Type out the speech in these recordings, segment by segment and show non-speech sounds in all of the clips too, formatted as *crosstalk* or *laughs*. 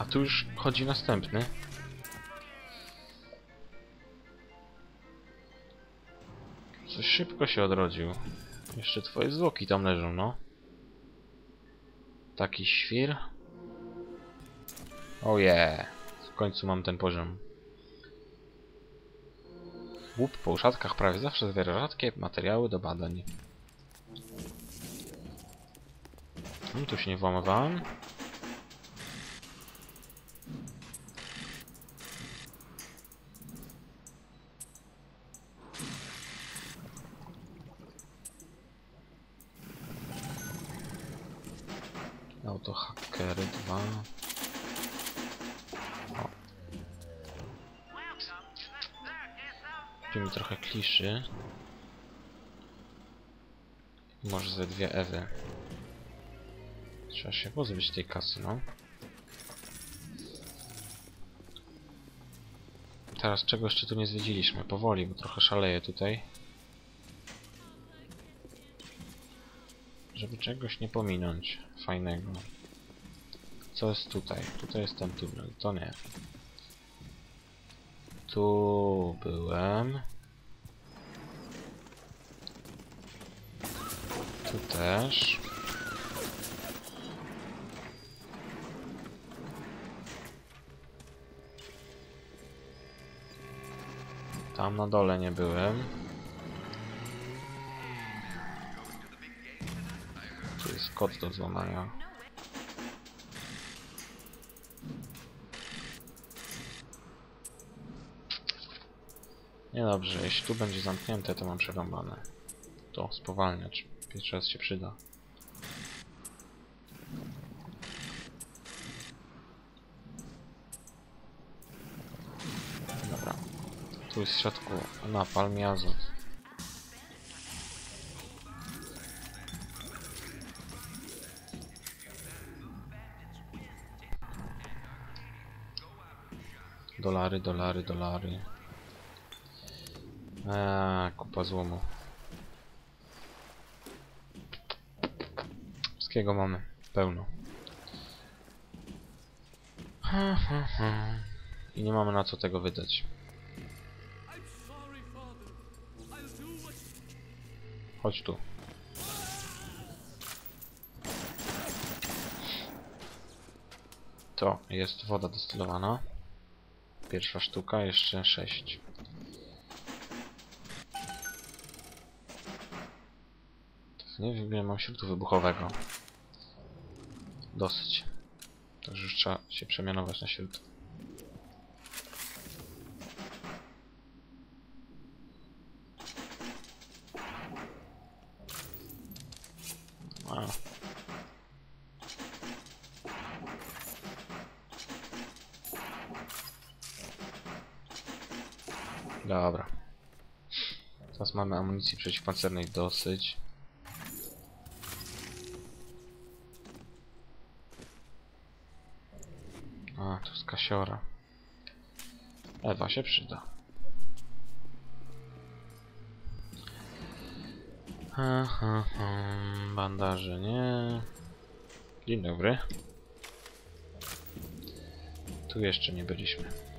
A tu już chodzi następny. Coś szybko się odrodził. Jeszcze twoje zwłoki tam leżą, no. Taki świr. Oje. W końcu mam ten poziom. Łup po uszatkach prawie zawsze zawiera rzadkie materiały do badań. Hmm, tu się nie włamywałem. 2. O. Mi trochę kliszy. Może ze dwie Ewy. Trzeba się pozbyć tej kasy, no. Teraz czego jeszcze tu nie zwiedziliśmy? Powoli, bo trochę szaleję tutaj. Żeby czegoś nie pominąć fajnego. Co jest tutaj? Tutaj jest ten tunel, to nie. Tu byłem. Tu też. Tam na dole nie byłem. Tu jest kod do złamania. Niedobrze, jeśli tu będzie zamknięte, to mam przerąbane. To, spowalniacz. Pierwszy raz się przyda. Dobra. Tu jest w środku napalm i azot. Dolary, dolary, dolary. Eee, kupa złomu. Wszystkiego mamy. Pełno. *laughs* I nie mamy na co tego wydać. Chodź tu. To jest woda destylowana. Pierwsza sztuka, jeszcze sześć. Nie wiem, mam śrutu wybuchowego. Dosyć. Także już trzeba się przemianować na. A. Dobra. Teraz mamy amunicji przeciwpancernej dosyć. A, tu z kasiora. Ewa się przyda. Ha, ha, ha. Bandaże nie. Dzień dobry. Tu jeszcze nie byliśmy.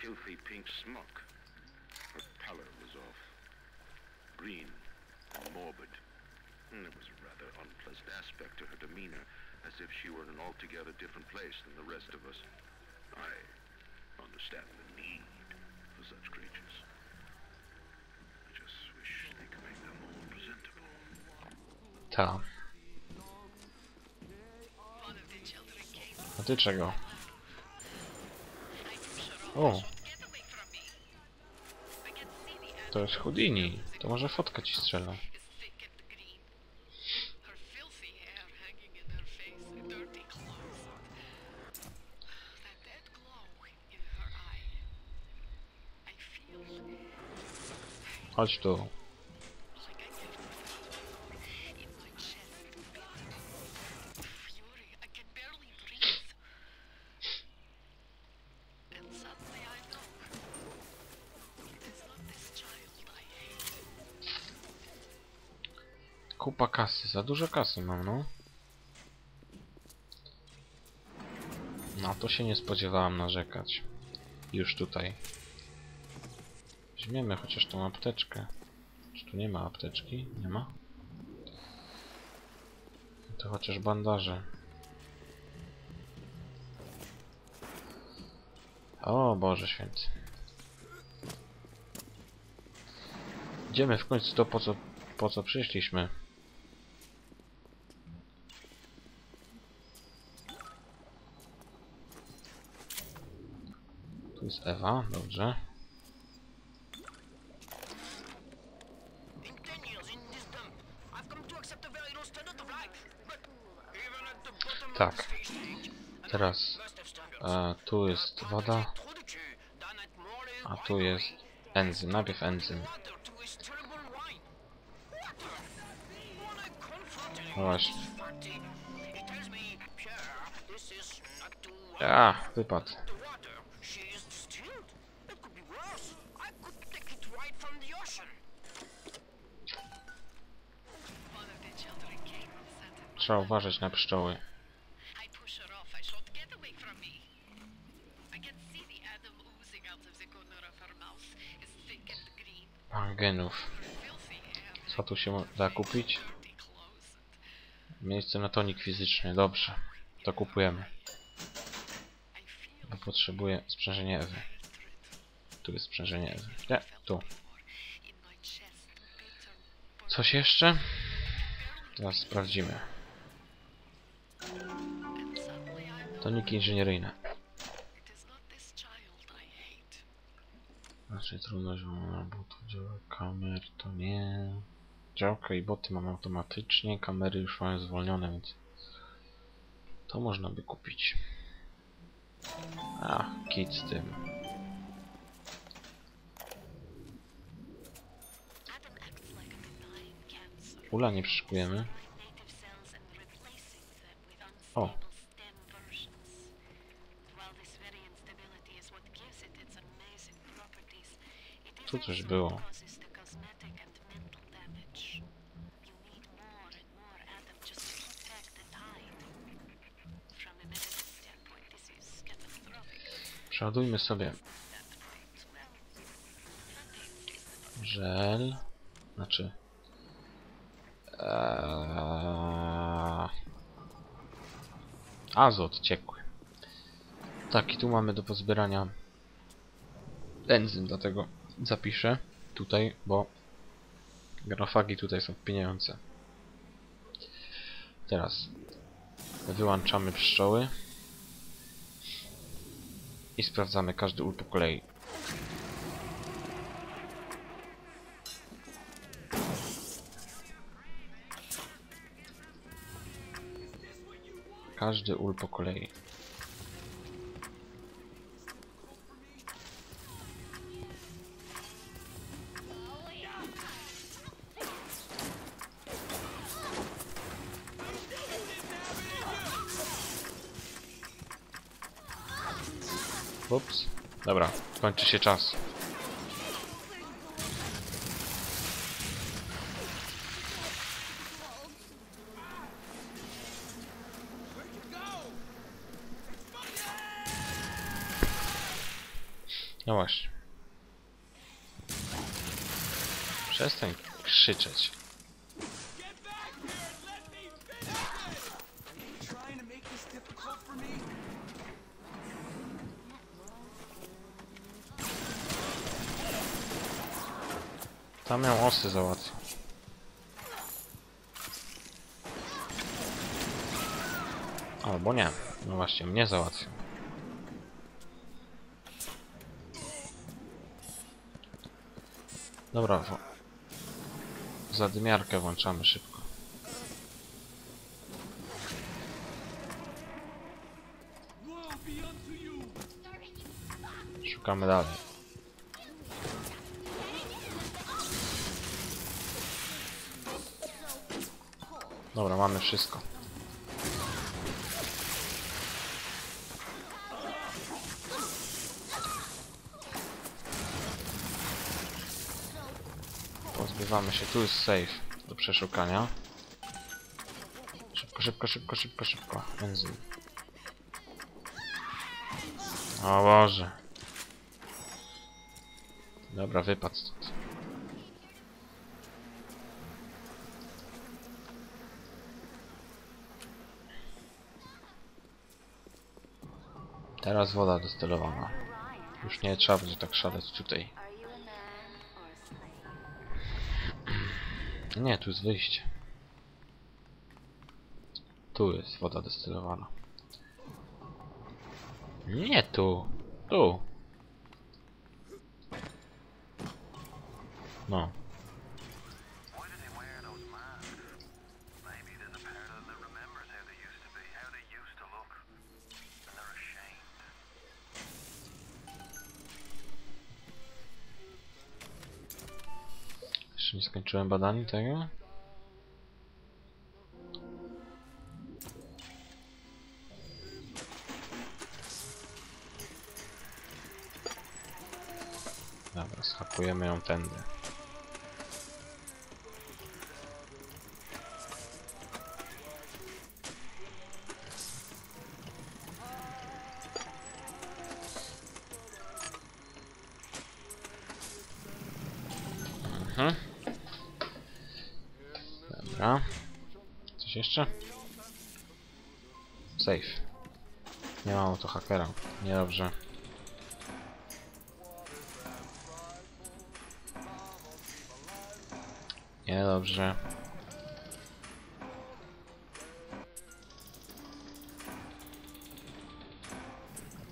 Filthy pink smock. Her pallor was off, green morbid, hmm, and there was a rather unpleasant aspect to her demeanor, as if she were in an altogether different place than the rest of us. I understand the need for such creatures. I just wish they could make them more presentable. Ta. A ty czego? O, to jest Houdini. To może fotka ci strzela. Chodź tu. Kupa kasy, za dużo kasy mam, no. No to się nie spodziewałam narzekać. Już tutaj. Weźmiemy chociaż tą apteczkę. Czy tu nie ma apteczki? Nie ma? To chociaż bandaże. O Boże święty. Idziemy w końcu to po co, po co przyszliśmy. At the bottom Tak. Teraz e, tu jest woda, a tu jest enzym. Najpierw enzym. water to his right from the ocean. Trzeba uważać na pszczoły. Pangenów. Co tu się da kupić? Miejsce na tonik fizyczny. Dobrze. To kupujemy. Bo potrzebuję sprzężenie Ewy. Tu jest sprzężenie. Nie, tu. Coś jeszcze? Teraz sprawdzimy. Toniki inżynieryjne. Znaczy trudność mam butów, działek, kamer, to nie. Działka i boty mam automatycznie, kamery już mają zwolnione, więc to można by kupić. Ach, kit z tym. From a medical standpoint, this is catastrophic. Przeładujmy sobie żel. Znaczy. Eee, azot ciekły. Tak, i tu mamy do pozbierania enzym, dlatego zapiszę tutaj, bo grafagi tutaj są pieniądze. Teraz wyłączamy pszczoły i sprawdzamy każdy ul po kolei. Każdy ul po kolei. Ups. Dobra, kończy się czas. No właśnie. Przestań krzyczeć. Tam ją osy załatwił. Albo nie. No właśnie, mnie załatwił. Dobra, zadymiarkę włączamy szybko. Szukamy dalej. Dobra, mamy wszystko. Pozbywamy się. Tu jest safe do przeszukania. Szybko, szybko, szybko, szybko, szybko. Benzyn. O Boże. Dobra, wypadł stąd. Teraz woda destylowana. Już nie trzeba będzie tak szaleć tutaj. Nie, tu jest wyjście. Tu jest woda destylowana. Nie tu. Tu. No. Skończyłem badań tego. Dobra, schakujemy ją tędy. Jeszcze? Safe. Nie mam to hakera. Niedobrze. Niedobrze.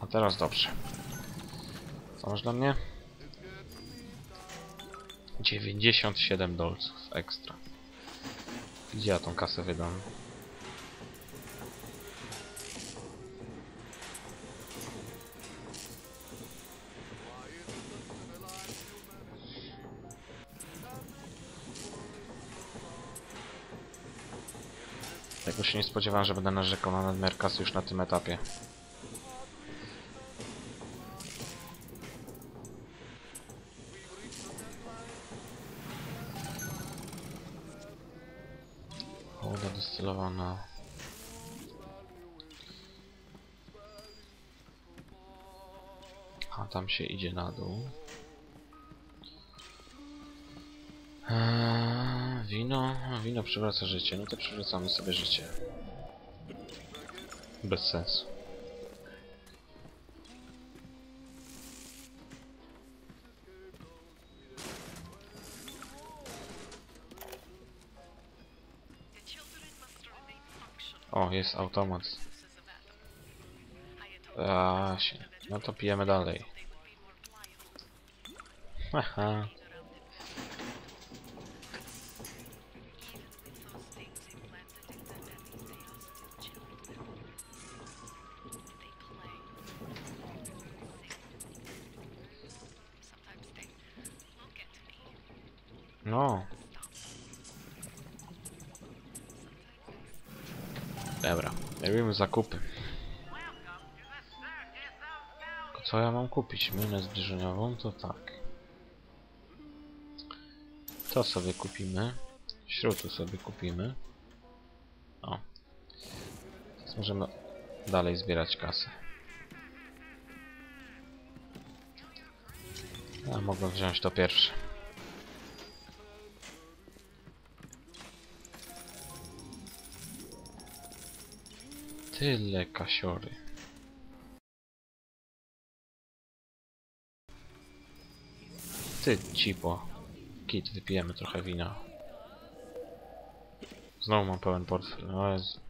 A teraz dobrze. Co masz dla mnie? 97 dolców ekstra. Gdzie ja tą kasę wydam? Tego się nie spodziewałem, że będę narzekał na nadmiar kasy już na tym etapie. A tam się idzie na dół. Eee, wino, wino przywraca życie. No to przywracamy sobie życie. Bez sensu. O, jest automat. A, się. No to pijemy dalej. Me. No. Dobra, robimy zakupy. Co ja mam kupić? Minę zbliżeniową? To tak. To sobie kupimy. Śrutu sobie kupimy. O. Teraz możemy dalej zbierać kasę. Ja mogę wziąć to pierwsze. Tyle kasiory. Ty cipo. Kit, wypijemy trochę wina. Znowu mam pełen portfel. O Jezu.